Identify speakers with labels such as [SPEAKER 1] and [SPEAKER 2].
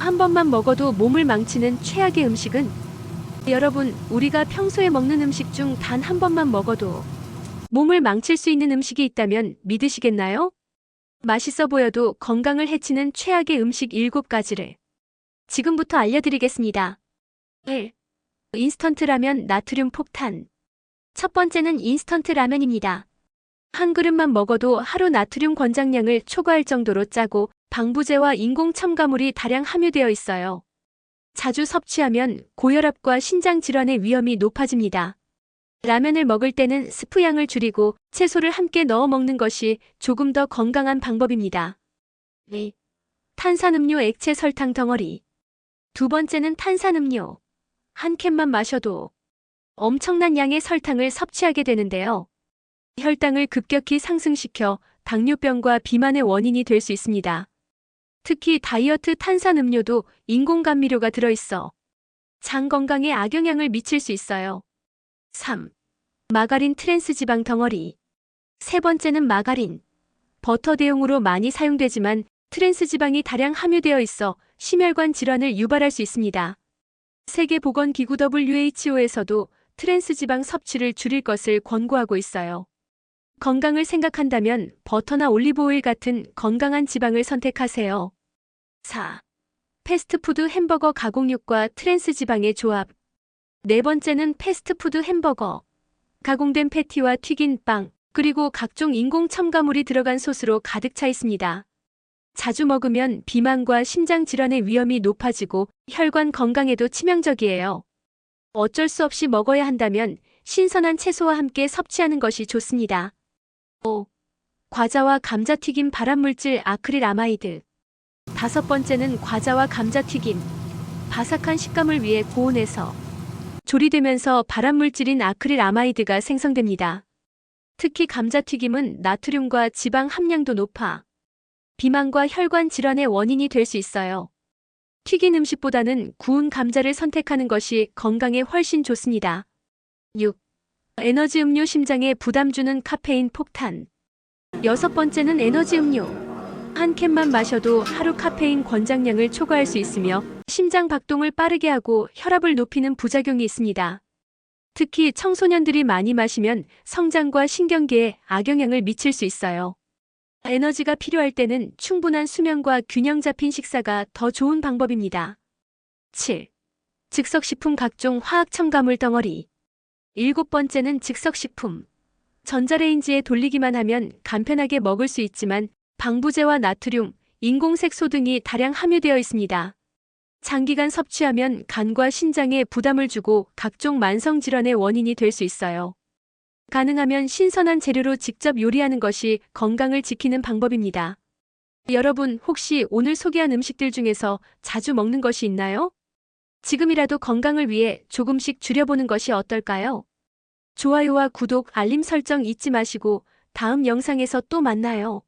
[SPEAKER 1] 한 번만 먹어도 몸을 망치는 최악의 음식은 여러분, 우리가 평소에 먹는 음식 중 단 한 번만 먹어도 몸을 망칠 수 있는 음식이 있다면 믿으시겠나요? 맛있어 보여도 건강을 해치는 최악의 음식 7가지를 지금부터 알려드리겠습니다. 1. 인스턴트 라면 나트륨 폭탄. 첫 번째는 인스턴트 라면입니다. 한 그릇만 먹어도 하루 나트륨 권장량을 초과할 정도로 짜고 방부제와 인공 첨가물이 다량 함유되어 있어요. 자주 섭취하면 고혈압과 신장 질환의 위험이 높아집니다. 라면을 먹을 때는 스프 양을 줄이고 채소를 함께 넣어 먹는 것이 조금 더 건강한 방법입니다. 2. 탄산음료 액체 설탕 덩어리. 두 번째는 탄산음료. 한 캔만 마셔도 엄청난 양의 설탕을 섭취하게 되는데요. 혈당을 급격히 상승시켜 당뇨병과 비만의 원인이 될 수 있습니다. 특히 다이어트 탄산음료도 인공감미료가 들어있어 장 건강에 악영향을 미칠 수 있어요. 3. 마가린 트랜스 지방 덩어리. 세 번째는 마가린. 버터 대용으로 많이 사용되지만 트랜스 지방이 다량 함유되어 있어 심혈관 질환을 유발할 수 있습니다. 세계보건기구 WHO에서도 트랜스 지방 섭취를 줄일 것을 권고하고 있어요. 건강을 생각한다면 버터나 올리브오일 같은 건강한 지방을 선택하세요. 4. 패스트푸드 햄버거 가공육과 트랜스 지방의 조합. 네 번째는 패스트푸드 햄버거. 가공된 패티와 튀긴 빵, 그리고 각종 인공 첨가물이 들어간 소스로 가득 차 있습니다. 자주 먹으면 비만과 심장 질환의 위험이 높아지고 혈관 건강에도 치명적이에요. 어쩔 수 없이 먹어야 한다면 신선한 채소와 함께 섭취하는 것이 좋습니다. 5. 과자와 감자튀김 발암물질 아크릴 아마이드. 다섯 번째는 과자와 감자튀김. 바삭한 식감을 위해 고온에서 조리되면서 발암물질인 아크릴 아마이드가 생성됩니다. 특히 감자튀김은 나트륨과 지방 함량도 높아 비만과 혈관 질환의 원인이 될 수 있어요. 튀긴 음식보다는 구운 감자를 선택하는 것이 건강에 훨씬 좋습니다. 6. 에너지 음료 심장에 부담 주는 카페인 폭탄. 여섯 번째는 에너지 음료. 한 캔만 마셔도 하루 카페인 권장량을 초과할 수 있으며 심장 박동을 빠르게 하고 혈압을 높이는 부작용이 있습니다. 특히 청소년들이 많이 마시면 성장과 신경계에 악영향을 미칠 수 있어요. 에너지가 필요할 때는 충분한 수면과 균형 잡힌 식사가 더 좋은 방법입니다. 7. 즉석식품 각종 화학 첨가물 덩어리. 일곱 번째는 즉석식품. 전자레인지에 돌리기만 하면 간편하게 먹을 수 있지만 방부제와 나트륨, 인공색소 등이 다량 함유되어 있습니다. 장기간 섭취하면 간과 신장에 부담을 주고 각종 만성 질환의 원인이 될 수 있어요. 가능하면 신선한 재료로 직접 요리하는 것이 건강을 지키는 방법입니다. 여러분, 혹시 오늘 소개한 음식들 중에서 자주 먹는 것이 있나요? 지금이라도 건강을 위해 조금씩 줄여보는 것이 어떨까요? 좋아요와 구독, 알림 설정 잊지 마시고 다음 영상에서 또 만나요.